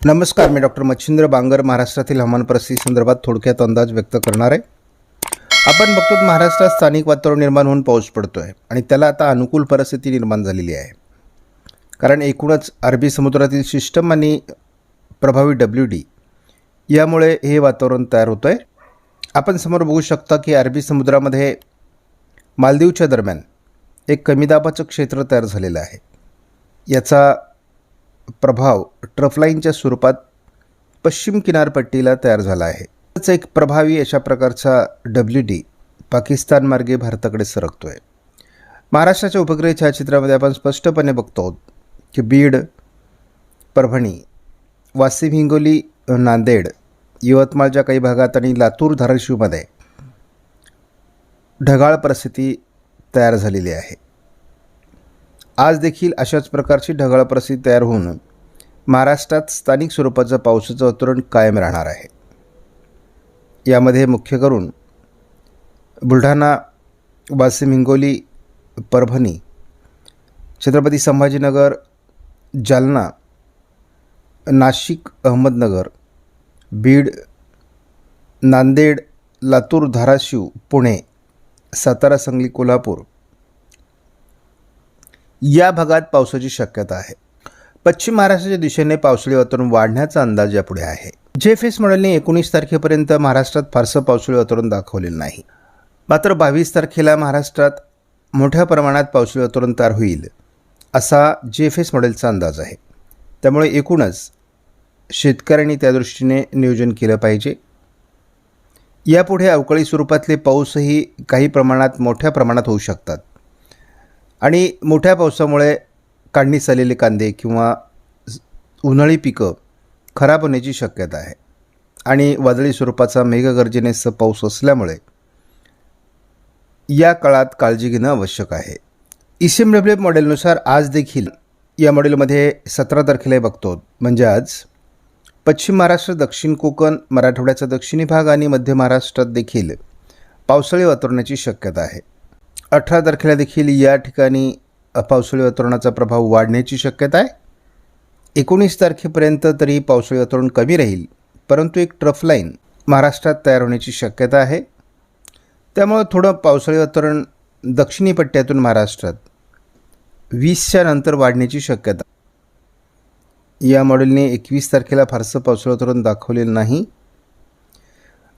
नमस्कार मी डॉक्टर मच्छिंद्र बांगर महाराष्ट्रातील हवामान परिस्थिती संदर्भात थोडक्यात अंदाज व्यक्त करणार आहे. आपण बघतो महाराष्ट्रात स्थानिक वातावरण निर्माण होऊन पाऊस पडतो आहे आणि त्याला आता अनुकूल परिस्थिती निर्माण झालेली आहे. कारण एकूणच अरबी समुद्रातील सिस्टम आणि प्रभावी डब्ल्यू डी यामुळे हे वातावरण तयार होतं आहे आपण समोर बघू शकता की अरबी समुद्रामध्ये मालदीवच्या दरम्यान एक कमी दाबाचं क्षेत्र तयार झालेलं आहे. याचा प्रभाव ट्रफलाईनच्या स्वरूपात पश्चिम किनारपट्टीला तयार झाला आहे. त्याच एक प्रभावी अशा प्रकारचा डब्ल्यू डी पाकिस्तानमार्गे भारताकडे सरकतो आहे महाराष्ट्राच्या उपग्रह छायाचित्रामध्ये आपण स्पष्टपणे बघतो आहोत की बीड परभणी वाशिम हिंगोली नांदेड यवतमाळच्या काही भागात आणि लातूर धाराशिवमध्ये ढगाळ परिस्थिती तयार झालेली आहे. आज देखील अशाच प्रकारची ढगाळ परिस्थिती तयार होऊन महाराष्ट्रात स्थानिक स्वरूपाचं पावसाचं वातावरण कायम राहणार आहे. यामध्ये मुख्य करून बुलढाणा वाशिम हिंगोली परभणी छत्रपती संभाजीनगर जालना नाशिक अहमदनगर बीड नांदेड लातूर धाराशिव पुणे सातारा सांगली कोल्हापूर या भागात पावसाची शक्यता आहे. पश्चिम महाराष्ट्राच्या दिशेने पावसाळी वातावरण वाढण्याचा अंदाज यापुढे आहे. जे फेस मॉडेलने एकोणीस तारखेपर्यंत महाराष्ट्रात फारसं पावसाळी वातावरण दाखवलेलं नाही. मात्र बावीस तारखेला महाराष्ट्रात मोठ्या प्रमाणात पावसाळी वातावरण तयार होईल असा जे एस मॉडेलचा अंदाज आहे. त्यामुळे एकूणच शेतकऱ्यांनी त्या दृष्टीने नियोजन केलं पाहिजे. यापुढे अवकाळी स्वरूपातले पाऊसही काही प्रमाणात मोठ्या प्रमाणात होऊ शकतात. आणि मोठ्या पावसामुळे काढणीस आलेले कांदे किंवा उन्हाळी पिकं खराब होण्याची शक्यता आहे. आणि वादळी स्वरूपाचा मेघगर्जनेसह पाऊस असल्यामुळे या काळात काळजी घेणं आवश्यक आहे. E C M W F मॉडेलनुसार आज देखील या मॉडेलमध्ये सतरा तारखेला बघतो. म्हणजे आज पश्चिम महाराष्ट्र दक्षिण कोकण मराठवाड्याचा दक्षिणी भाग आणि मध्य महाराष्ट्रात देखील पावसाळी वातावरणाची शक्यता आहे. अठरा तारखेला देखील या ठिकाणी पावसाळी वातावरणाचा प्रभाव वाढण्याची शक्यता आहे. एकोणीस तारखेपर्यंत तरी पावसाळी वातावरण कमी राहील परंतु एक ट्रफ लाईन महाराष्ट्रात तयार होण्याची शक्यता आहे. त्यामुळं थोडं पावसाळी वातावरण दक्षिणी पट्ट्यातून महाराष्ट्रात वीसच्या नंतर वाढण्याची शक्यता. या मॉडेलने एकवीस तारखेला फारसं पावसाळी वातावरण दाखवलेलं नाही.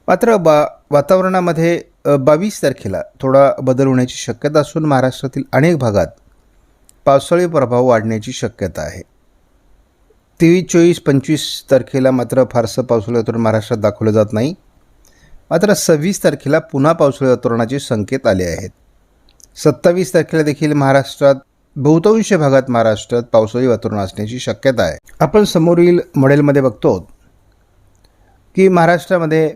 मात्र बा वातावरणामध्ये बावीस तारखेला थोडा बदल होण्याची शक्यता असून महाराष्ट्रातील अनेक भागात पावसाळी प्रभाव वाढण्याची शक्यता आहे. तेवीस चोवीस पंचवीस तारखेला मात्र फारसं पावसाळी वातावरण महाराष्ट्रात दाखवलं जात नाही. मात्र सव्वीस तारखेला पुन्हा पावसाळी वातावरणाचे संकेत आले आहेत. सत्तावीस तारखेला देखील महाराष्ट्रात बहुतांश भागात महाराष्ट्रात पावसाळी वातावरण असण्याची शक्यता आहे. आपण समोरील मॉडेलमध्ये बघतो की महाराष्ट्रामध्ये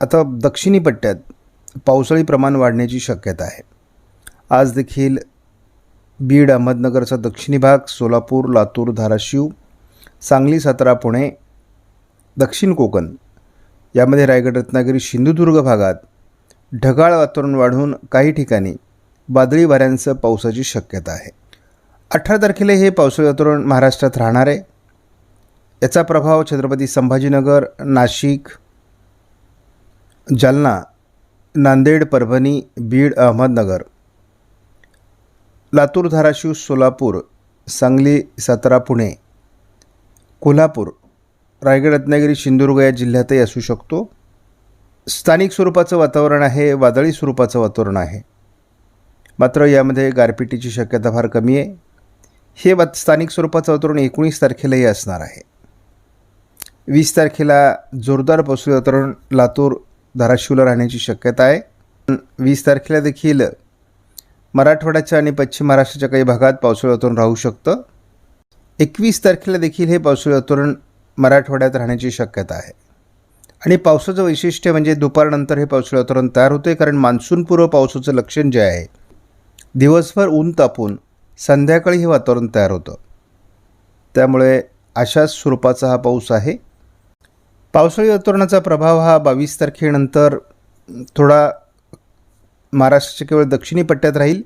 आता दक्षिणी पट्ट्यात पावसाळी प्रमाण वाढण्याची शक्यता आहे. आज देखील बीड अहमदनगरचा दक्षिणी भाग सोलापूर लातूर धाराशिव सांगली सातारा पुणे दक्षिण कोकण यामध्ये रायगड रत्नागिरी सिंधुदुर्ग भागात ढगाळ वातावरण वाढून काही ठिकाणी वादळी वाऱ्यांसह पावसाची शक्यता आहे. अठरा तारखेला हे पावसाळी वातावरण महाराष्ट्रात राहणार आहे. याचा प्रभाव छत्रपती संभाजीनगर नाशिक जालना नांदेड परभणी बीड अहमदनगर. लातूर धाराशिव सोलापूर सांगली सातारा पुणे. कोल्हापूर रायगड रत्नागिरी सिंधुदुर्ग या जिल्ह्यातही असू शकतो. स्थानिक स्वरूपाचं वातावरण आहे वादळी स्वरूपाचं वातावरण आहे. मात्र यामध्ये गारपिटीची शक्यता फार कमी आहे. हे वात स्थानिक स्वरूपाचं वातावरण एकोणीस तारखेलाही असणार आहे. वीस तारखेला जोरदार पावसाळी वातावरण लातूर धाराशिवला राहण्याची शक्यता आहे. वीस तारखेला देखील मराठवाड्याच्या आणि पश्चिम महाराष्ट्राच्या काही भागात पावसाळी वातावरण राहू शकतं. एकवीस तारखेला देखील हे पावसाळी वातावरण मराठवाड्यात राहण्याची शक्यता आहे. आणि पावसाचं वैशिष्ट्य म्हणजे दुपारनंतर हे पावसाळी वातावरण तयार होते कारण मान्सूनपूर्व पावसाचं लक्षण जे आहे दिवसभर ऊन तापून संध्याकाळी हे वातावरण तयार होतं. त्यामुळे अशाच स्वरूपाचा हा पाऊस आहे. पावसाळी वातावरणाचा प्रभाव हा बावीस तारखेनंतर थोडा महाराष्ट्राच्या केवळ दक्षिणी पट्ट्यात राहील.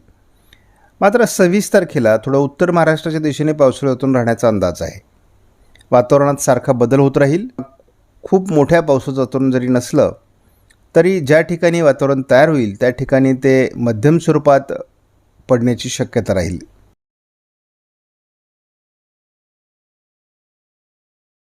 मात्र सव्वीस तारखेला थोडं उत्तर महाराष्ट्राच्या दिशेने पावसाळी वातावरण राहण्याचा अंदाज आहे. वातावरणात सारखा बदल होत राहील. खूप मोठ्या पावसाचं वातावरण जरी नसलं तरी ज्या ठिकाणी वातावरण तयार होईल त्या ठिकाणी ते मध्यम स्वरूपात पडण्याची शक्यता राहील.